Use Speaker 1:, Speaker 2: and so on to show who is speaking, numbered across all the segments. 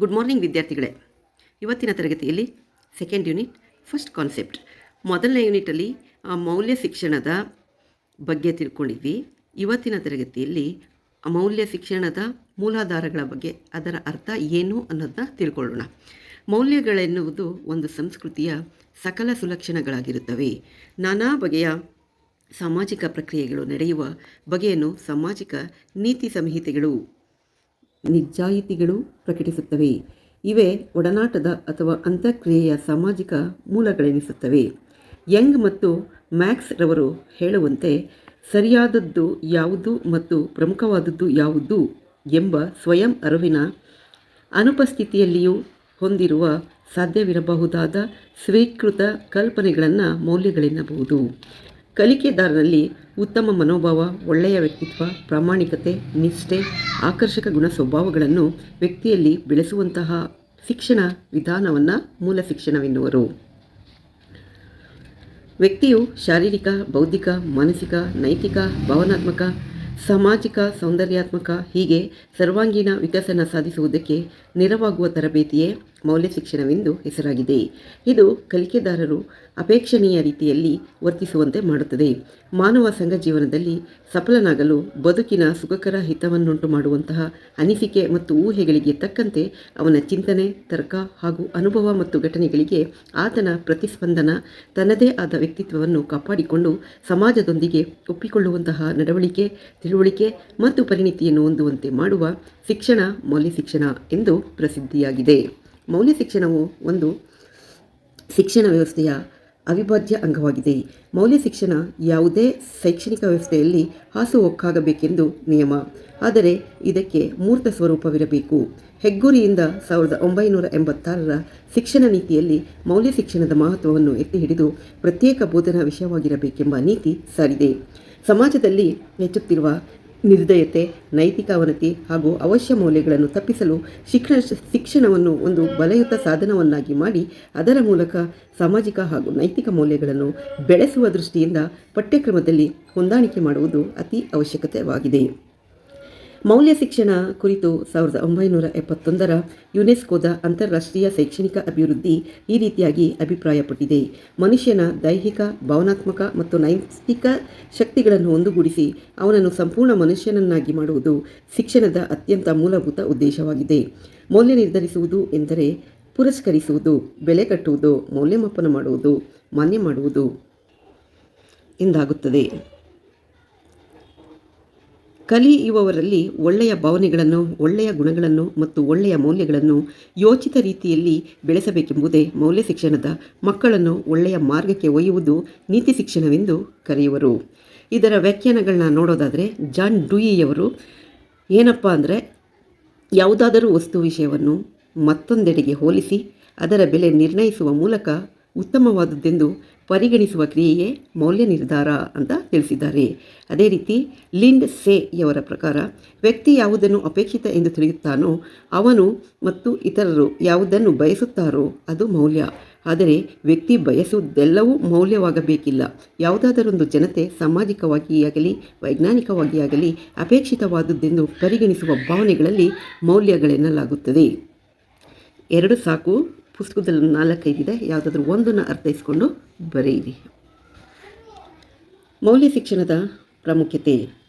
Speaker 1: Good morning ವಿದ್ಯಾರ್ಥಿಗಳೇ. ಇವತ್ತಿನ ತರಗತಿಯಲ್ಲಿ ಸೆಕೆಂಡ್ ಯೂನಿಟ್ ಫಸ್ಟ್ ಕಾನ್ಸೆಪ್ಟ್ ಮೊದಲನೇ ಯೂನಿಟಲ್ಲಿ ಮೌಲ್ಯ ಶಿಕ್ಷಣದ ಬಗ್ಗೆ ತಿಳ್ಕೊಂಡಿದ್ವಿ. ಇವತ್ತಿನ ತರಗತಿಯಲ್ಲಿ ಮೌಲ್ಯ ಶಿಕ್ಷಣದ ಮೂಲಾಧಾರಗಳ ಬಗ್ಗೆ, ಅದರ ಅರ್ಥ ಏನು ಅನ್ನೋದನ್ನ ತಿಳ್ಕೊಳ್ಳೋಣ. ಮೌಲ್ಯಗಳೆನ್ನುವುದು ಒಂದು ಸಂಸ್ಕೃತಿಯ ಸಕಲ ಸುಲಕ್ಷಣಗಳಾಗಿರುತ್ತವೆ. ನಾನಾ ಬಗೆಯ ಸಾಮಾಜಿಕ ಪ್ರಕ್ರಿಯೆಗಳು ನಡೆಯುವ ಬಗೆಯನ್ನು ಸಾಮಾಜಿಕ ನೀತಿ ಸಂಹಿತೆಗಳು ನಿಜಾಯಿತಿಗಳು ಪ್ರಕಟಿಸುತ್ತವೆ. ಇವೆ ಒಡನಾಟದ ಅಥವಾ ಅಂತಃಕ್ರಿಯೆಯ ಸಾಮಾಜಿಕ ಮೂಲಗಳೆನಿಸುತ್ತವೆ. ಯಂಗ್ ಮತ್ತು ಮ್ಯಾಕ್ಸ್ ರವರು ಹೇಳುವಂತೆ, ಸರಿಯಾದದ್ದು ಯಾವುದು ಮತ್ತು ಪ್ರಮುಖವಾದದ್ದು ಯಾವುದು ಎಂಬ ಸ್ವಯಂ ಅರಿವಿನ ಅನುಪಸ್ಥಿತಿಯಲ್ಲಿಯೂ ಹೊಂದಿರುವ ಸಾಧ್ಯವಿರಬಹುದಾದ ಸ್ವೀಕೃತ ಕಲ್ಪನೆಗಳನ್ನು ಮೌಲ್ಯಗಳೆನ್ನಬಹುದು. ಕಲಿಕೆದಾರನಲ್ಲಿ ಉತ್ತಮ ಮನೋಭಾವ, ಒಳ್ಳೆಯ ವ್ಯಕ್ತಿತ್ವ, ಪ್ರಾಮಾಣಿಕತೆ, ನಿಷ್ಠೆ, ಆಕರ್ಷಕ ಗುಣ ಸ್ವಭಾವಗಳನ್ನು ವ್ಯಕ್ತಿಯಲ್ಲಿ ಬೆಳೆಸುವಂತಹ ಶಿಕ್ಷಣ ವಿಧಾನವನ್ನು ಮೂಲ ಶಿಕ್ಷಣವೆನ್ನುವರು. ವ್ಯಕ್ತಿಯು ಶಾರೀರಿಕ, ಬೌದ್ಧಿಕ, ಮಾನಸಿಕ, ನೈತಿಕ, ಭಾವನಾತ್ಮಕ, ಸಾಮಾಜಿಕ, ಸೌಂದರ್ಯಾತ್ಮಕ ಹೀಗೆ ಸರ್ವಾಂಗೀಣ ವಿಕಸನ ಸಾಧಿಸುವುದಕ್ಕೆ ನೆರವಾಗುವ ತರಬೇತಿಯೇ ಮೌಲ್ಯ ಶಿಕ್ಷಣವೆಂದು ಹೆಸರಾಗಿದೆ. ಇದು ಕಲಿಕೆದಾರರು ಅಪೇಕ್ಷಣೀಯ ರೀತಿಯಲ್ಲಿ ವರ್ತಿಸುವಂತೆ ಮಾಡುತ್ತದೆ. ಮಾನವ ಸಂಘ ಜೀವನದಲ್ಲಿ ಸಫಲನಾಗಲು ಬದುಕಿನ ಸುಖಕರ ಹಿತವನ್ನುಂಟು ಮಾಡುವಂತಹ ಅನಿಸಿಕೆ ಮತ್ತು ಊಹೆಗಳಿಗೆ ತಕ್ಕಂತೆ ಅವನ ಚಿಂತನೆ, ತರ್ಕ ಹಾಗೂ ಅನುಭವ ಮತ್ತು ಘಟನೆಗಳಿಗೆ ಆತನ ಪ್ರತಿಸ್ಪಂದನ, ತನ್ನದೇ ಆದ ವ್ಯಕ್ತಿತ್ವವನ್ನು ಕಾಪಾಡಿಕೊಂಡು ಸಮಾಜದೊಂದಿಗೆ ಒಪ್ಪಿಕೊಳ್ಳುವಂತಹ ನಡವಳಿಕೆ, ತಿಳುವಳಿಕೆ ಮತ್ತು ಪರಿಣಿತಿಯನ್ನು ಹೊಂದುವಂತೆ ಮಾಡುವ ಶಿಕ್ಷಣ ಮೌಲ್ಯ ಶಿಕ್ಷಣ ಎಂದು ಪ್ರಸಿದ್ಧಿಯಾಗಿದೆ. ಮೌಲ್ಯ ಶಿಕ್ಷಣವು ಒಂದು ಶಿಕ್ಷಣ ವ್ಯವಸ್ಥೆಯ ಅವಿಭಾಜ್ಯ ಅಂಗವಾಗಿದೆ. ಮೌಲ್ಯ ಶಿಕ್ಷಣ ಯಾವುದೇ ಶೈಕ್ಷಣಿಕ ವ್ಯವಸ್ಥೆಯಲ್ಲಿ ಹಾಸುಹೊಕ್ಕಾಗಬೇಕೆಂದು ನಿಯಮ. ಆದರೆ ಇದಕ್ಕೆ ಮೂರ್ತ ಸ್ವರೂಪವಿರಬೇಕು. ಹೆಗ್ಗುರಿಯಿಂದ ಸಾವಿರದ ಒಂಬೈನೂರ ಎಂಬತ್ತಾರರ ಶಿಕ್ಷಣ ನೀತಿಯಲ್ಲಿ ಮೌಲ್ಯ ಶಿಕ್ಷಣದ ಮಹತ್ವವನ್ನು ಎತ್ತಿ ಹಿಡಿದು ಪ್ರತ್ಯೇಕ ಬೋಧನಾ ವಿಷಯವಾಗಿರಬೇಕೆಂಬ ನೀತಿ ಸಾರಿದೆ. ಸಮಾಜದಲ್ಲಿ ಹೆಚ್ಚುತ್ತಿರುವ ನಿರ್ದಯತೆ, ನೈತಿಕ ಅವನತಿ ಹಾಗೂ ಅವಶ್ಯ ಮೌಲ್ಯಗಳನ್ನು ತಪ್ಪಿಸಲು ಶಿಕ್ಷಣ ಶಿಕ್ಷಣವನ್ನು ಒಂದು ಬಲಯುತ ಸಾಧನವನ್ನಾಗಿ ಮಾಡಿ, ಅದರ ಮೂಲಕ ಸಾಮಾಜಿಕ ಹಾಗೂ ನೈತಿಕ ಮೌಲ್ಯಗಳನ್ನು ಬೆಳೆಸುವ ದೃಷ್ಟಿಯಿಂದ ಪಠ್ಯಕ್ರಮದಲ್ಲಿ ಹೊಂದಾಣಿಕೆ ಮಾಡುವುದು ಅತಿ ಅವಶ್ಯಕತೆಯಾಗಿದೆ ಮೌಲ್ಯ ಶಿಕ್ಷಣ ಕುರಿತು ಸಾವಿರದ ಒಂಬೈನೂರ ಎಪ್ಪತ್ತೊಂದರ ಯುನೆಸ್ಕೋದ ಅಂತಾರಾಷ್ಟ್ರೀಯ ಶೈಕ್ಷಣಿಕ ಅಭಿವೃದ್ಧಿ ಈ ರೀತಿಯಾಗಿ ಅಭಿಪ್ರಾಯಪಟ್ಟಿದೆ. ಮನುಷ್ಯನ ದೈಹಿಕ, ಭಾವನಾತ್ಮಕ ಮತ್ತು ನೈತಿಕ ಶಕ್ತಿಗಳನ್ನು ಒಂದುಗೂಡಿಸಿ ಅವನನ್ನು ಸಂಪೂರ್ಣ ಮನುಷ್ಯನನ್ನಾಗಿ ಮಾಡುವುದು ಶಿಕ್ಷಣದ ಅತ್ಯಂತ ಮೂಲಭೂತ ಉದ್ದೇಶವಾಗಿದೆ. ಮೌಲ್ಯ ನಿರ್ಧರಿಸುವುದು ಎಂದರೆ ಪುರಸ್ಕರಿಸುವುದು, ಬೆಲೆ ಕಟ್ಟುವುದು, ಮೌಲ್ಯಮಾಪನ ಮಾಡುವುದು, ಮಾನ್ಯ ಮಾಡುವುದು ಎಂದಾಗುತ್ತದೆ. ಕಲಿಯುವವರಲ್ಲಿ ಒಳ್ಳೆಯ ಭಾವನೆಗಳನ್ನು, ಒಳ್ಳೆಯ ಗುಣಗಳನ್ನು ಮತ್ತು ಒಳ್ಳೆಯ ಮೌಲ್ಯಗಳನ್ನು ಯೋಚಿತ ರೀತಿಯಲ್ಲಿ ಬೆಳೆಸಬೇಕೆಂಬುದೇ ಮೌಲ್ಯ ಶಿಕ್ಷಣದ ಮಕ್ಕಳನ್ನು ಒಳ್ಳೆಯ ಮಾರ್ಗಕ್ಕೆ ಒಯ್ಯುವುದು ನೀತಿ ಶಿಕ್ಷಣವೆಂದು ಕರೆಯುವರು. ಇದರ ವ್ಯಾಖ್ಯಾನಗಳನ್ನ ನೋಡೋದಾದರೆ ಜಾನ್ ಡೂಯಿಯವರು ಏನಪ್ಪ ಅಂದರೆ ಯಾವುದಾದರೂ ವಸ್ತು ವಿಷಯವನ್ನು ಮತ್ತೊಂದೆಡೆಗೆ ಹೋಲಿಸಿ ಅದರ ಬೆಲೆ ನಿರ್ಣಯಿಸುವ ಮೂಲಕ ಉತ್ತಮವಾದದ್ದೆಂದು ಪರಿಗಣಿಸುವ ಕ್ರಿಯೆಯೇ ಮೌಲ್ಯ ನಿರ್ಧಾರ ಅಂತ ತಿಳಿಸಿದ್ದಾರೆ. ಅದೇ ರೀತಿ ಲಿಂಡ್ ಸೇಯವರ ಪ್ರಕಾರ ವ್ಯಕ್ತಿ ಯಾವುದನ್ನು ಅಪೇಕ್ಷಿತ ಎಂದು ತಿಳಿಯುತ್ತಾನೋ ಅವನು ಮತ್ತು ಇತರರು ಯಾವುದನ್ನು ಬಯಸುತ್ತಾರೋ ಅದು ಮೌಲ್ಯ. ಆದರೆ ವ್ಯಕ್ತಿ ಬಯಸುವುದೆಲ್ಲವೂ ಮೌಲ್ಯವಾಗಬೇಕಿಲ್ಲ. ಯಾವುದಾದರೊಂದು ಜನತೆ ಸಾಮಾಜಿಕವಾಗಿ ಆಗಲಿ ವೈಜ್ಞಾನಿಕವಾಗಿ ಆಗಲಿ ಅಪೇಕ್ಷಿತವಾದುದೆಂದು ಪರಿಗಣಿಸುವ ಭಾವನೆಗಳಲ್ಲಿ ಮೌಲ್ಯಗಳೆನ್ನಲಾಗುತ್ತದೆ. ಎರಡು ಸಾಕು. ಪುಸ್ತಕದಲ್ಲಿ ನಾಲ್ಕೈದಿದೆ. ಯಾವುದಾದ್ರೂ ಒಂದನ್ನು ಅರ್ಥೈಸ್ಕೊಂಡು ಬರೆಯಿರಿ. ಮೌಲ್ಯ ಶಿಕ್ಷಣದ ಪ್ರಾಮುಖ್ಯತೆ.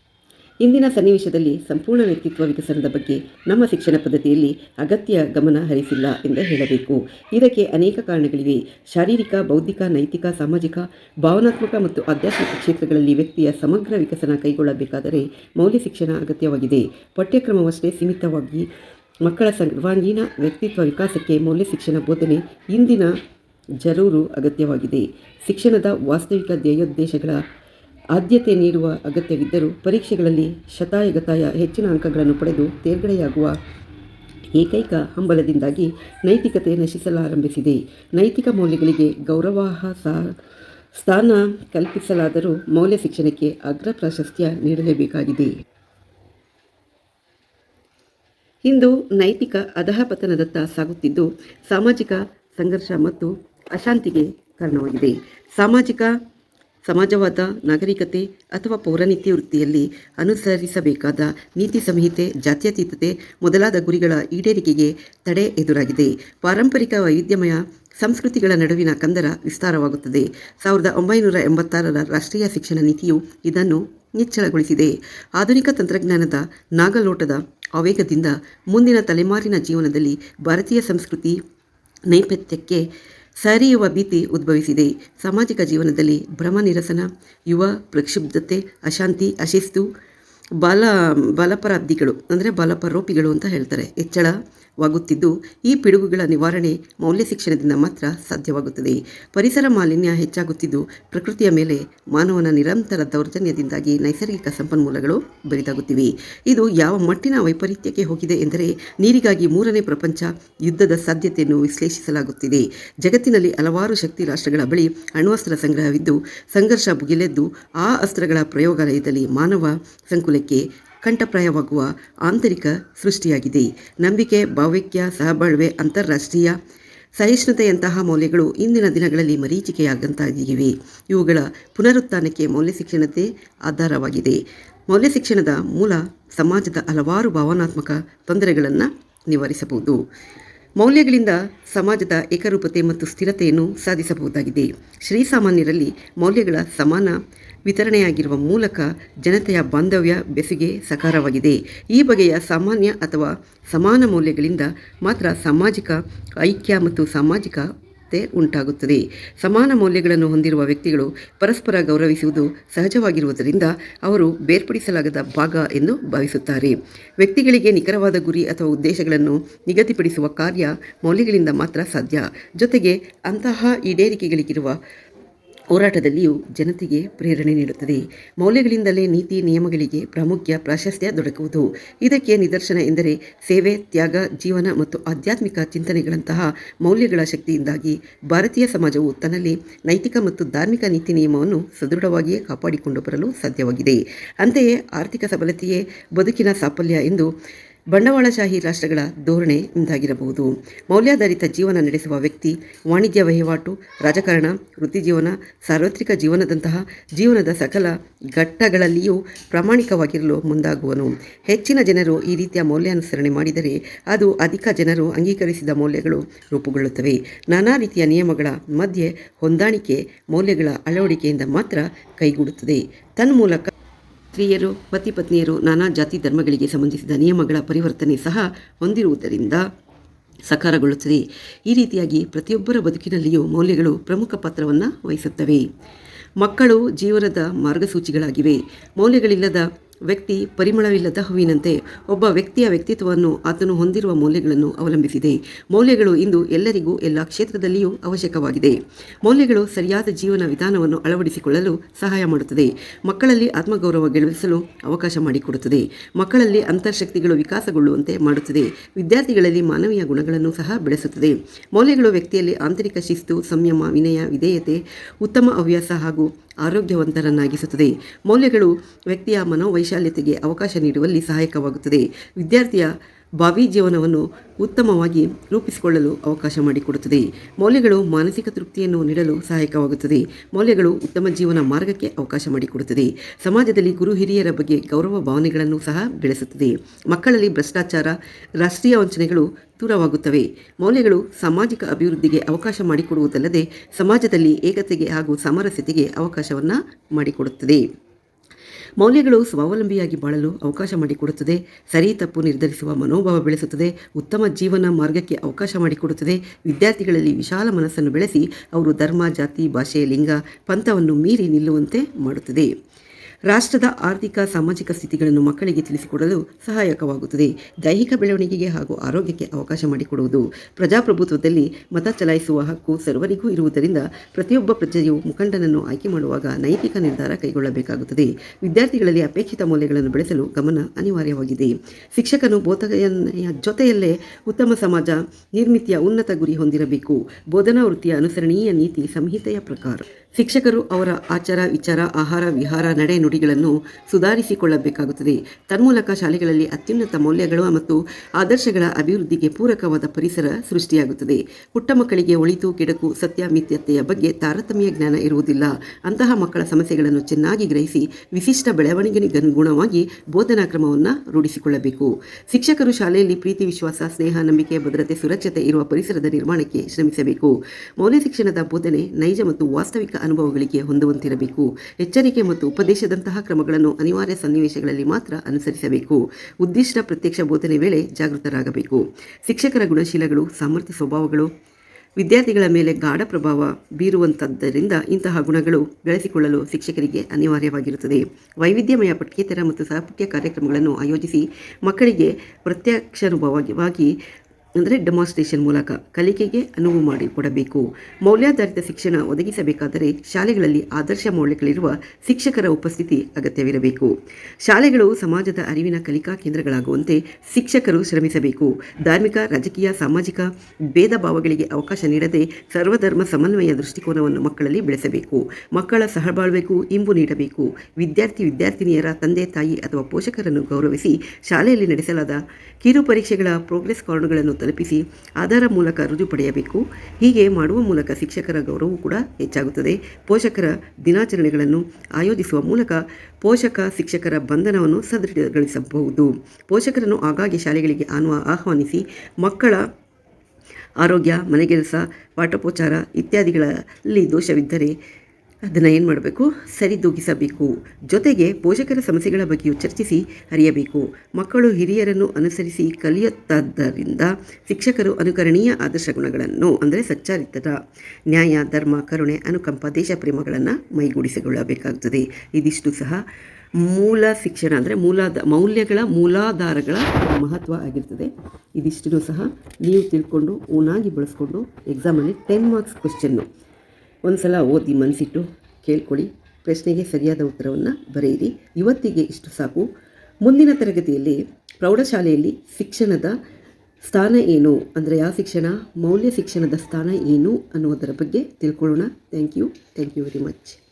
Speaker 1: ಇಂದಿನ ಸನ್ನಿವೇಶದಲ್ಲಿ ಸಂಪೂರ್ಣ ವ್ಯಕ್ತಿತ್ವ ವಿಕಸನದ ಬಗ್ಗೆ ನಮ್ಮ ಶಿಕ್ಷಣ ಪದ್ಧತಿಯಲ್ಲಿ ಅಗತ್ಯ ಗಮನ ಹರಿಸಿಲ್ಲ ಎಂದು ಹೇಳಬೇಕು. ಇದಕ್ಕೆ ಅನೇಕ ಕಾರಣಗಳಿವೆ. ಶಾರೀರಿಕ, ಬೌದ್ಧಿಕ, ನೈತಿಕ, ಸಾಮಾಜಿಕ, ಭಾವನಾತ್ಮಕ ಮತ್ತು ಆಧ್ಯಾತ್ಮಿಕ ಕ್ಷೇತ್ರಗಳಲ್ಲಿ ವ್ಯಕ್ತಿಯ ಸಮಗ್ರ ವಿಕಸನ ಕೈಗೊಳ್ಳಬೇಕಾದರೆ ಮೌಲ್ಯ ಶಿಕ್ಷಣ ಅಗತ್ಯವಾಗಿದೆ. ಪಠ್ಯಕ್ರಮವಷ್ಟೇ ಸೀಮಿತವಾಗಿ ಮಕ್ಕಳ ಸರ್ವಾಂಗೀಣ ವ್ಯಕ್ತಿತ್ವ ವಿಕಾಸಕ್ಕೆ ಮೌಲ್ಯ ಶಿಕ್ಷಣ ಬೋಧನೆ ಇಂದಿನ ಜರೂರು ಅಗತ್ಯವಾಗಿದೆ. ಶಿಕ್ಷಣದ ವಾಸ್ತವಿಕ ಧ್ಯೇಯೋದ್ದೇಶಗಳ ಆದ್ಯತೆ ನೀಡುವ ಅಗತ್ಯವಿದ್ದರೂ ಪರೀಕ್ಷೆಗಳಲ್ಲಿ ಶತಾಯಗತಾಯ ಹೆಚ್ಚಿನ ಅಂಕಗಳನ್ನು ಪಡೆದು ತೇರ್ಗಡೆಯಾಗುವ ಏಕೈಕ ಹಂಬಲದಿಂದಾಗಿ ನೈತಿಕತೆ ನಶಿಸಲಾರಂಭಿಸಿದೆ. ನೈತಿಕ ಮೌಲ್ಯಗಳಿಗೆ ಗೌರವಾಹ ಸ್ಥಾನ ಕಲ್ಪಿಸಲಾದರೂ ಮೌಲ್ಯ ಶಿಕ್ಷಣಕ್ಕೆ ಅಗ್ರ ಪ್ರಾಶಸ್ತ್ಯ ನೀಡಲೇಬೇಕಾಗಿದೆ. ಇಂದು ನೈತಿಕ ಅಧಃಪತನದತ್ತ ಸಾಗುತ್ತಿದ್ದು ಸಾಮಾಜಿಕ ಸಂಘರ್ಷ ಮತ್ತು ಅಶಾಂತಿಗೆ ಕಾರಣವಾಗಿದೆ. ಸಾಮಾಜಿಕ, ಸಮಾಜವಾದ, ನಾಗರಿಕತೆ ಅಥವಾ ಪೌರನೀತಿ ವೃತ್ತಿಯಲ್ಲಿ ಅನುಸರಿಸಬೇಕಾದ ನೀತಿ ಸಂಹಿತೆ, ಜಾತ್ಯತೀತತೆ ಮೊದಲಾದ ಗುರಿಗಳ ಈಡೇರಿಕೆಗೆ ತಡೆ ಎದುರಾಗಿದೆ. ಪಾರಂಪರಿಕ ವೈವಿಧ್ಯಮಯ ಸಂಸ್ಕೃತಿಗಳ ನಡುವಿನ ಕಂದರ ವಿಸ್ತಾರವಾಗುತ್ತದೆ. ಸಾವಿರದ ಒಂಬೈನೂರ ಎಂಬತ್ತಾರರ ರಾಷ್ಟ್ರೀಯ ಶಿಕ್ಷಣ ನೀತಿಯು ಇದನ್ನು ನಿಚ್ಚಳಗೊಳಿಸಿದೆ. ಆಧುನಿಕ ತಂತ್ರಜ್ಞಾನದ ನಾಗಲೋಟದ ಆವೇಗದಿಂದ ಮುಂದಿನ ತಲೆಮಾರಿನ ಜೀವನದಲ್ಲಿ ಭಾರತೀಯ ಸಂಸ್ಕೃತಿ ನೈಪಥ್ಯಕ್ಕೆ ಸರಿಯುವ ಭೀತಿ ಉದ್ಭವಿಸಿದೆ. ಸಾಮಾಜಿಕ ಜೀವನದಲ್ಲಿ ಭ್ರಮ ನಿರಸನ, ಯುವ, ಪ್ರಕ್ಷುಬ್ಧತೆ, ಅಶಾಂತಿ, ಅಶಿಸ್ತು ಬಾಲ ಬಲಪರಾಧಿಗಳು ಅಂದರೆ ಬಲಪರೋಪಿಗಳು ಅಂತ ಹೇಳ್ತಾರೆ. ಹೆಚ್ಚಳವಾಗುತ್ತಿದ್ದು ಈ ಪಿಡುಗುಗಳ ನಿವಾರಣೆ ಮೌಲ್ಯ ಶಿಕ್ಷಣದಿಂದ ಮಾತ್ರ ಸಾಧ್ಯವಾಗುತ್ತದೆ. ಪರಿಸರ ಮಾಲಿನ್ಯ ಹೆಚ್ಚಾಗುತ್ತಿದ್ದು ಪ್ರಕೃತಿಯ ಮೇಲೆ ಮಾನವನ ನಿರಂತರ ದೌರ್ಜನ್ಯದಿಂದಾಗಿ ನೈಸರ್ಗಿಕ ಸಂಪನ್ಮೂಲಗಳು ಬರಿದಾಗುತ್ತಿವೆ. ಇದು ಯಾವ ಮಟ್ಟಿನ ವೈಪರೀತ್ಯಕ್ಕೆ ಹೋಗಿದೆ ಎಂದರೆ ನೀರಿಗಾಗಿ ಮೂರನೇ ಪ್ರಪಂಚ ಯುದ್ಧದ ಸಾಧ್ಯತೆಯನ್ನು ವಿಶ್ಲೇಷಿಸಲಾಗುತ್ತಿದೆ. ಜಗತ್ತಿನಲ್ಲಿ ಹಲವಾರು ಶಕ್ತಿ ರಾಷ್ಟ್ರಗಳ ಬಳಿ ಅಣ್ವಸ್ತ್ರ ಸಂಗ್ರಹವಿದ್ದು, ಸಂಘರ್ಷ ಭುಗಿಲೆದ್ದು ಆ ಅಸ್ತ್ರಗಳ ಪ್ರಯೋಗಾಲಯದಲ್ಲಿ ಮಾನವ ಸಂಕುಲಕ್ಕೆ ಕಂಠಪ್ರಾಯವಾಗುವ ಆಂತರಿಕ ಸೃಷ್ಟಿಯಾಗಿದೆ. ನಂಬಿಕೆ, ಭಾವೈಕ್ಯ, ಸಹಬಾಳ್ವೆ, ಅಂತಾರಾಷ್ಟ್ರೀಯ ಸಹಿಷ್ಣುತೆಯಂತಹ ಮೌಲ್ಯಗಳು ಇಂದಿನ ದಿನಗಳಲ್ಲಿ ಮರೀಚಿಕೆಯಾಗಂತಾಗಿವೆ ಇವುಗಳ ಪುನರುತ್ಥಾನಕ್ಕೆ ಮೌಲ್ಯ ಶಿಕ್ಷಣತೆ ಆಧಾರವಾಗಿದೆ. ಮೌಲ್ಯ ಶಿಕ್ಷಣದ ಮೂಲ ಸಮಾಜದ ಹಲವಾರು ಭಾವನಾತ್ಮಕ ತೊಂದರೆಗಳನ್ನು ನಿವಾರಿಸಬಹುದು. ಮೌಲ್ಯಗಳಿಂದ ಸಮಾಜದ ಏಕರೂಪತೆ ಮತ್ತು ಸ್ಥಿರತೆಯನ್ನು ಸಾಧಿಸಬಹುದಾಗಿದೆ. ಶ್ರೀಸಾಮಾನ್ಯರಲ್ಲಿ ಮೌಲ್ಯಗಳ ಸಮಾನ ವಿತರಣೆಯಾಗಿರುವ ಮೂಲಕ ಜನತೆಯ ಬಾಂಧವ್ಯ ಬೆಸುಗೆ ಸಕಾರವಾಗಿದೆ. ಈ ಬಗೆಯ ಸಾಮಾನ್ಯ ಅಥವಾ ಸಮಾನ ಮೌಲ್ಯಗಳಿಂದ ಮಾತ್ರ ಸಾಮಾಜಿಕ ಐಕ್ಯ ಮತ್ತು ಸಾಮಾಜಿಕ ಉಂಟಾಗುತ್ತದೆ. ಸಮಾನ ಮೌಲ್ಯಗಳನ್ನು ಹೊಂದಿರುವ ವ್ಯಕ್ತಿಗಳು ಪರಸ್ಪರ ಗೌರವಿಸುವುದು ಸಹಜವಾಗಿರುವುದರಿಂದ ಅವರು ಬೇರ್ಪಡಿಸಲಾಗದ ಭಾಗ ಎಂದು ಭಾವಿಸುತ್ತಾರೆ. ವ್ಯಕ್ತಿಗಳಿಗೆ ನಿಖರವಾದ ಗುರಿ ಅಥವಾ ಉದ್ದೇಶಗಳನ್ನು ನಿಗದಿಪಡಿಸುವ ಕಾರ್ಯ ಮೌಲ್ಯಗಳಿಂದ ಮಾತ್ರ ಸಾಧ್ಯ. ಜೊತೆಗೆ ಅಂತಹ ಈಡೇರಿಕೆಗಳಿಗಿರುವ ಹೋರಾಟದಲ್ಲಿಯೂ ಜನತೆಗೆ ಪ್ರೇರಣೆ ನೀಡುತ್ತದೆ. ಮೌಲ್ಯಗಳಿಂದಲೇ ನೀತಿ ನಿಯಮಗಳಿಗೆ ಪ್ರಾಮುಖ್ಯ, ಪ್ರಾಶಸ್ತ್ಯ ದೊರಕುವುದು. ಇದಕ್ಕೆ ನಿದರ್ಶನ ಎಂದರೆ ಸೇವೆ, ತ್ಯಾಗ, ಜೀವನ ಮತ್ತು ಆಧ್ಯಾತ್ಮಿಕ ಚಿಂತನೆಗಳಂತಹ ಮೌಲ್ಯಗಳ ಶಕ್ತಿಯಿಂದಾಗಿ ಭಾರತೀಯ ಸಮಾಜವು ತನ್ನಲ್ಲಿ ನೈತಿಕ ಮತ್ತು ಧಾರ್ಮಿಕ ನೀತಿ ನಿಯಮವನ್ನು ಸದೃಢವಾಗಿಯೇ ಕಾಪಾಡಿಕೊಂಡು ಬರಲು ಸಾಧ್ಯವಾಗಿದೆ. ಅಂತೆಯೇ ಆರ್ಥಿಕ ಸಬಲತೆಯೇ ಬದುಕಿನ ಸಾಫಲ್ಯ ಎಂದು ಬಂಡವಾಳಶಾಹಿ ರಾಷ್ಟ್ರಗಳ ಧೋರಣೆ ಇಂದಾಗಿರಬಹುದು ಮೌಲ್ಯಾಧಾರಿತ ಜೀವನ ನಡೆಸುವ ವ್ಯಕ್ತಿ, ವಾಣಿಜ್ಯ ವಹಿವಾಟು, ರಾಜಕಾರಣ ವೃತ್ತಿಜೀವನ ಸಾರ್ವತ್ರಿಕ ಜೀವನದಂತಹ ಜೀವನದ ಸಕಲ ಘಟ್ಟಗಳಲ್ಲಿಯೂ ಪ್ರಾಮಾಣಿಕವಾಗಿರಲು ಮುಂದಾಗುವನು. ಹೆಚ್ಚಿನ ಜನರು ಈ ರೀತಿಯ ಮೌಲ್ಯಾನುಸರಣೆ ಮಾಡಿದರೆ ಅದು ಅಧಿಕ ಜನರು ಅಂಗೀಕರಿಸಿದ ಮೌಲ್ಯಗಳು ರೂಪುಗೊಳ್ಳುತ್ತವೆ. ನಾನಾ ರೀತಿಯ ನಿಯಮಗಳ ಮಧ್ಯೆ ಹೊಂದಾಣಿಕೆ ಮೌಲ್ಯಗಳ ಅಳವಡಿಕೆಯಿಂದ ಮಾತ್ರ ಕೈಗೂಡುತ್ತದೆ. ತನ್ಮೂಲಕ ಸ್ತ್ರೀಯರು ಪತಿ ಪತ್ನಿಯರು ನಾನಾ ಜಾತಿ ಧರ್ಮಗಳಿಗೆ ಸಂಬಂಧಿಸಿದ ನಿಯಮಗಳ ಪರಿವರ್ತನೆ ಸಹ ಹೊಂದಿರುವುದರಿಂದ ಸಕಾರಗೊಳ್ಳುತ್ತದೆ. ಈ ರೀತಿಯಾಗಿ ಪ್ರತಿಯೊಬ್ಬರ ಬದುಕಿನಲ್ಲಿಯೂ ಮೌಲ್ಯಗಳು ಪ್ರಮುಖ ಪಾತ್ರವನ್ನು ವಹಿಸುತ್ತವೆ. ಮಕ್ಕಳು ಜೀವನದ ಮಾರ್ಗಸೂಚಿಗಳಾಗಿವೆ. ಮೌಲ್ಯಗಳಿಲ್ಲದ ವ್ಯಕ್ತಿ ಪರಿಮಳವಿಲ್ಲದ ಹೂವಿನಂತೆ ಒಬ್ಬ ವ್ಯಕ್ತಿಯ ವ್ಯಕ್ತಿತ್ವವನ್ನು ಆತನು ಹೊಂದಿರುವ ಮೌಲ್ಯಗಳನ್ನು ಅವಲಂಬಿಸಿದೆ. ಮೌಲ್ಯಗಳು ಇಂದು ಎಲ್ಲರಿಗೂ ಎಲ್ಲ ಕ್ಷೇತ್ರದಲ್ಲಿಯೂ ಅವಶ್ಯಕವಾಗಿದೆ. ಮೌಲ್ಯಗಳು ಸರಿಯಾದ ಜೀವನ ವಿಧಾನವನ್ನು ಅಳವಡಿಸಿಕೊಳ್ಳಲು ಸಹಾಯ ಮಾಡುತ್ತದೆ. ಮಕ್ಕಳಲ್ಲಿ ಆತ್ಮಗೌರವ ಗೆಲ್ಲಿಸಲು ಅವಕಾಶ ಮಾಡಿಕೊಡುತ್ತದೆ. ಮಕ್ಕಳಲ್ಲಿ ಅಂತರ್ಶಕ್ತಿಗಳು ವಿಕಾಸಗೊಳ್ಳುವಂತೆ ಮಾಡುತ್ತದೆ. ವಿದ್ಯಾರ್ಥಿಗಳಲ್ಲಿ ಮಾನವೀಯ ಗುಣಗಳನ್ನು ಸಹ ಬೆಳೆಸುತ್ತದೆ. ಮೌಲ್ಯಗಳು ವ್ಯಕ್ತಿಯಲ್ಲಿ ಆಂತರಿಕ ಶಿಸ್ತು, ಸಂಯಮ, ವಿನಯ, ವಿಧೇಯತೆ, ಉತ್ತಮ ಹವ್ಯಾಸ ಹಾಗೂ ಆರೋಗ್ಯವಂತರನ್ನಾಗಿಸುತ್ತದೆ. ಮೌಲ್ಯಗಳು ವ್ಯಕ್ತಿಯ ಮನೋವೈಶಾಲ್ಯತೆಗೆ ಅವಕಾಶ ನೀಡುವಲ್ಲಿ ಸಹಾಯಕವಾಗುತ್ತದೆ. ವಿದ್ಯಾರ್ಥಿಯ ಭಾವಿ ಜೀವನವನ್ನು ಉತ್ತಮವಾಗಿ ರೂಪಿಸಿಕೊಳ್ಳಲು ಅವಕಾಶ ಮಾಡಿಕೊಡುತ್ತದೆ. ಮೌಲ್ಯಗಳು ಮಾನಸಿಕ ತೃಪ್ತಿಯನ್ನು ನೀಡಲು ಸಹಾಯಕವಾಗುತ್ತದೆ. ಮೌಲ್ಯಗಳು ಉತ್ತಮ ಜೀವನ ಮಾರ್ಗಕ್ಕೆ ಅವಕಾಶ ಮಾಡಿಕೊಡುತ್ತದೆ. ಸಮಾಜದಲ್ಲಿ ಗುರು ಹಿರಿಯರ ಬಗ್ಗೆ ಗೌರವ ಭಾವನೆಗಳನ್ನು ಸಹ ಬೆಳೆಸುತ್ತದೆ. ಮಕ್ಕಳಲ್ಲಿ ಭ್ರಷ್ಟಾಚಾರ, ರಾಷ್ಟ್ರೀಯ ವಂಚನೆಗಳು ದೂರವಾಗುತ್ತವೆ. ಮೌಲ್ಯಗಳು ಸಾಮಾಜಿಕ ಅಭಿವೃದ್ಧಿಗೆ ಅವಕಾಶ ಮಾಡಿಕೊಡುವುದಲ್ಲದೆ ಸಮಾಜದಲ್ಲಿ ಏಕತೆಗೆ ಹಾಗೂ ಸಮರಸ್ಯತೆಗೆ ಅವಕಾಶವನ್ನು ಮಾಡಿಕೊಡುತ್ತದೆ. ಮೌಲ್ಯಗಳು ಸ್ವಾವಲಂಬಿಯಾಗಿ ಬಾಳಲು ಅವಕಾಶ ಮಾಡಿಕೊಡುತ್ತದೆ. ಸರಿ ತಪ್ಪು ನಿರ್ಧರಿಸುವ ಮನೋಭಾವ ಬೆಳೆಸುತ್ತದೆ. ಉತ್ತಮ ಜೀವನ ಮಾರ್ಗಕ್ಕೆ ಅವಕಾಶ ಮಾಡಿಕೊಡುತ್ತದೆ. ವಿದ್ಯಾರ್ಥಿಗಳಲ್ಲಿ ವಿಶಾಲ ಮನಸ್ಸನ್ನು ಬೆಳೆಸಿ, ಅವರು ಧರ್ಮ, ಜಾತಿ, ಭಾಷೆ, ಲಿಂಗ, ಪಂಥವನ್ನು ಮೀರಿ ನಿಲ್ಲುವಂತೆ ಮಾಡುತ್ತದೆ. ರಾಷ್ಟ್ರದ ಆರ್ಥಿಕ, ಸಾಮಾಜಿಕ ಸ್ಥಿತಿಗಳನ್ನು ಮಕ್ಕಳಿಗೆ ತಿಳಿಸಿಕೊಡಲು ಸಹಾಯಕವಾಗುತ್ತದೆ. ದೈಹಿಕ ಬೆಳವಣಿಗೆಗೆ ಹಾಗೂ ಆರೋಗ್ಯಕ್ಕೆ ಅವಕಾಶ ಮಾಡಿಕೊಡುವುದು ಪ್ರಜಾಪ್ರಭುತ್ವದಲ್ಲಿ ಮತ ಚಲಾಯಿಸುವ ಹಕ್ಕು ಸರ್ವರಿಗೂ ಇರುವುದರಿಂದ ಪ್ರತಿಯೊಬ್ಬ ಪ್ರಜೆಯು ಮುಖಂಡನನ್ನು ಆಯ್ಕೆ ಮಾಡುವಾಗ ನೈತಿಕ ನಿರ್ಧಾರ ಕೈಗೊಳ್ಳಬೇಕಾಗುತ್ತದೆ. ವಿದ್ಯಾರ್ಥಿಗಳಲ್ಲಿ ಅಪೇಕ್ಷಿತ ಮೌಲ್ಯಗಳನ್ನು ಬೆಳೆಸಲು ಗಮನ ಅನಿವಾರ್ಯವಾಗಿದೆ. ಶಿಕ್ಷಕನು ಬೋಧನೆಯ ಜೊತೆಯಲ್ಲೇ ಉತ್ತಮ ಸಮಾಜ ನಿರ್ಮಿತಿಯ ಉನ್ನತ ಗುರಿ ಹೊಂದಿರಬೇಕು. ಬೋಧನಾ ವೃತ್ತಿಯ ಅನುಸರಣೀಯ ನೀತಿ ಸಂಹಿತೆಯ ಪ್ರಕಾರ. ಶಿಕ್ಷಕರು ಅವರ ಆಚಾರ, ವಿಚಾರ, ಆಹಾರ, ವಿಹಾರ, ನಡೆ ನುಡಿಗಳನ್ನು ಸುಧಾರಿಸಿಕೊಳ್ಳಬೇಕಾಗುತ್ತದೆ. ತನ್ಮೂಲಕ ಶಾಲೆಗಳಲ್ಲಿ ಅತ್ಯುನ್ನತ ಮೌಲ್ಯಗಳು ಮತ್ತು ಆದರ್ಶಗಳ ಅಭಿವೃದ್ಧಿಗೆ ಪೂರಕವಾದ ಪರಿಸರ ಸೃಷ್ಟಿಯಾಗುತ್ತದೆ. ಪುಟ್ಟ ಮಕ್ಕಳಿಗೆ ಒಳಿತು ಕೆಡಕು, ಸತ್ಯ, ಮಿಥ್ಯತೆಯ ಬಗ್ಗೆ ತಾರತಮ್ಯ ಜ್ಞಾನ ಇರುವುದಿಲ್ಲ. ಅಂತಹ ಮಕ್ಕಳ ಸಮಸ್ಯೆಗಳನ್ನು ಚೆನ್ನಾಗಿ ಗ್ರಹಿಸಿ ವಿಶಿಷ್ಟ ಬೆಳವಣಿಗೆಗನುಗುಣವಾಗಿ ಬೋಧನಾ ಕ್ರಮವನ್ನು ರೂಢಿಸಿಕೊಳ್ಳಬೇಕು. ಶಿಕ್ಷಕರು ಶಾಲೆಯಲ್ಲಿ ಪ್ರೀತಿ, ವಿಶ್ವಾಸ, ಸ್ನೇಹ, ನಂಬಿಕೆ, ಭದ್ರತೆ, ಸುರಕ್ಷತೆ ಇರುವ ಪರಿಸರದ ನಿರ್ಮಾಣಕ್ಕೆ ಶ್ರಮಿಸಬೇಕು. ಮೌಲ್ಯ ಶಿಕ್ಷಣದ ಬೋಧನೆ ನೈಜ ಮತ್ತು ವಾಸ್ತವಿಕ ಅನುಭವಗಳಿಗೆ ಹೊಂದುವಂತಿರಬೇಕು. ಎಚ್ಚರಿಕೆ ಮತ್ತು ಉಪದೇಶದಂತಹ ಕ್ರಮಗಳನ್ನು ಅನಿವಾರ್ಯ ಸನ್ನಿವೇಶಗಳಲ್ಲಿ ಮಾತ್ರ ಅನುಸರಿಸಬೇಕು. ಉದ್ದಿಷ್ಟ ಪ್ರತ್ಯಕ್ಷ ಬೋಧನೆ ವೇಳೆ ಜಾಗೃತರಾಗಬೇಕು. ಶಿಕ್ಷಕರ ಗುಣಶೀಲಗಳು, ಸಾಮರ್ಥ್ಯ ಸ್ವಭಾವಗಳು, ವಿದ್ಯಾರ್ಥಿಗಳ ಮೇಲೆ ಗಾಢ ಪ್ರಭಾವ ಬೀರುವಂಥದ್ದರಿಂದ ಇಂತಹ ಗುಣಗಳು ಬೆಳೆಸಿಕೊಳ್ಳಲು ಶಿಕ್ಷಕರಿಗೆ ಅನಿವಾರ್ಯವಾಗಿರುತ್ತದೆ. ವೈವಿಧ್ಯಮಯ ಪಠ್ಯೇತರ ಮತ್ತು ಸಹಪಠ್ಯ ಕಾರ್ಯಕ್ರಮಗಳನ್ನು ಆಯೋಜಿಸಿ ಮಕ್ಕಳಿಗೆ ಪ್ರತ್ಯಕ್ಷಾನುಭವವಾಗಿ ಅಂದರೆ ಡೆಮಾನ್ಸ್ಟ್ರೇಷನ್ ಮೂಲಕ ಕಲಿಕೆಗೆ ಅನುವು ಮಾಡಿಕೊಡಬೇಕು ಮೌಲ್ಯಾಧಾರಿತ ಶಿಕ್ಷಣ ಒದಗಿಸಬೇಕಾದರೆ ಶಾಲೆಗಳಲ್ಲಿ ಆದರ್ಶ ಮೌಲ್ಯಗಳಿರುವ ಶಿಕ್ಷಕರ ಉಪಸ್ಥಿತಿ ಅಗತ್ಯವಿರಬೇಕು. ಶಾಲೆಗಳು ಸಮಾಜದ ಅರಿವಿನ ಕಲಿಕಾ ಕೇಂದ್ರಗಳಾಗುವಂತೆ ಶಿಕ್ಷಕರು ಶ್ರಮಿಸಬೇಕು. ಧಾರ್ಮಿಕ, ರಾಜಕೀಯ, ಸಾಮಾಜಿಕ ಭೇದ ಭಾವಗಳಿಗೆ ಅವಕಾಶ ನೀಡದೆ ಸರ್ವಧರ್ಮ ಸಮನ್ವಯ ದೃಷ್ಟಿಕೋನವನ್ನು ಮಕ್ಕಳಲ್ಲಿ ಬೆಳೆಸಬೇಕು. ಮಕ್ಕಳ ಸಹಬಾಳ್ವೆಗೂ ಇಂಬು ನೀಡಬೇಕು. ವಿದ್ಯಾರ್ಥಿ, ವಿದ್ಯಾರ್ಥಿನಿಯರ ತಂದೆ, ತಾಯಿ ಅಥವಾ ಪೋಷಕರನ್ನು ಗೌರವಿಸಿ ಶಾಲೆಯಲ್ಲಿ ನಡೆಸಲಾದ ಕಿರು ಪರೀಕ್ಷೆಗಳ ಪ್ರೋಗ್ರೆಸ್ ಕಾರ್ಡ್ಗಳನ್ನು ತಲುಪಿಸಿ ಅದರ ಮೂಲಕ ರುಜು ಪಡೆಯಬೇಕು. ಹೀಗೆ ಮಾಡುವ ಮೂಲಕ ಶಿಕ್ಷಕರ ಗೌರವವು ಕೂಡ ಹೆಚ್ಚಾಗುತ್ತದೆ. ಪೋಷಕರ ದಿನಾಚರಣೆಗಳನ್ನು ಆಯೋಜಿಸುವ ಮೂಲಕ ಪೋಷಕ ಶಿಕ್ಷಕರ ಬಂಧನವನ್ನು ಸದೃಢಗೊಳಿಸಬಹುದು. ಪೋಷಕರನ್ನು ಆಗಾಗ್ಗೆ ಶಾಲೆಗಳಿಗೆ ಆಹ್ವಾನಿಸಿ ಮಕ್ಕಳ ಆರೋಗ್ಯ, ಮನೆಗೆಲಸ, ಪಾಠೋಪಚಾರ ಇತ್ಯಾದಿಗಳಲ್ಲಿ ದೋಷವಿದ್ದರೆ ಅದನ್ನು ಏನು ಮಾಡಬೇಕು? ಸರಿದೂಗಿಸಬೇಕು. ಜೊತೆಗೆ ಪೋಷಕರ ಸಮಸ್ಯೆಗಳ ಬಗ್ಗೆಯೂ ಚರ್ಚಿಸಿ ಅರಿಯಬೇಕು. ಮಕ್ಕಳು ಹಿರಿಯರನ್ನು ಅನುಸರಿಸಿ ಕಲಿಯುತ್ತಾದ್ದರಿಂದ ಶಿಕ್ಷಕರು ಅನುಕರಣೀಯ ಆದರ್ಶ ಗುಣಗಳನ್ನು, ಅಂದರೆ ಸಚ್ಚಾರಿತ್ರದ ನ್ಯಾಯ, ಧರ್ಮ, ಕರುಣೆ, ಅನುಕಂಪ, ದೇಶ ಪ್ರೇಮಗಳನ್ನು ಮೈಗೂಡಿಸಿಕೊಳ್ಳಬೇಕಾಗುತ್ತದೆ ಇದಿಷ್ಟು ಸಹ ಮೂಲ ಶಿಕ್ಷಣ, ಅಂದರೆ ಮೂಲಾದ ಮೌಲ್ಯಗಳ ಮೂಲಾಧಾರಗಳ ಮಹತ್ವ ಆಗಿರ್ತದೆ. ಇದಿಷ್ಟನ್ನು ಸಹ ನೀವು ತಿಳ್ಕೊಂಡು, ಓನಾಗಿ ಬಳಸ್ಕೊಂಡು ಎಕ್ಸಾಮಲ್ಲಿ ಟೆನ್ ಮಾರ್ಕ್ಸ್ ಕ್ವಶನ್ನು ಒಂದು ಸಲ ಓದಿ ಮನಸ್ಸಿಟ್ಟು ಕೇಳ್ಕೊಳ್ಳಿ. ಪ್ರಶ್ನೆಗೆ ಸರಿಯಾದ ಉತ್ತರವನ್ನು ಬರೆಯಿರಿ. ಇವತ್ತಿಗೆ ಇಷ್ಟು ಸಾಕು. ಮುಂದಿನ ತರಗತಿಯಲ್ಲಿ ಪ್ರೌಢಶಾಲೆಯಲ್ಲಿ ಶಿಕ್ಷಣದ ಸ್ಥಾನ ಏನು? ಅಂದರೆ ಯಾವ ಶಿಕ್ಷಣ? ಮೌಲ್ಯ ಶಿಕ್ಷಣದ ಸ್ಥಾನ ಏನು ಅನ್ನೋದರ ಬಗ್ಗೆ ತಿಳ್ಕೊಳ್ಳೋಣ. Thank you thank you very much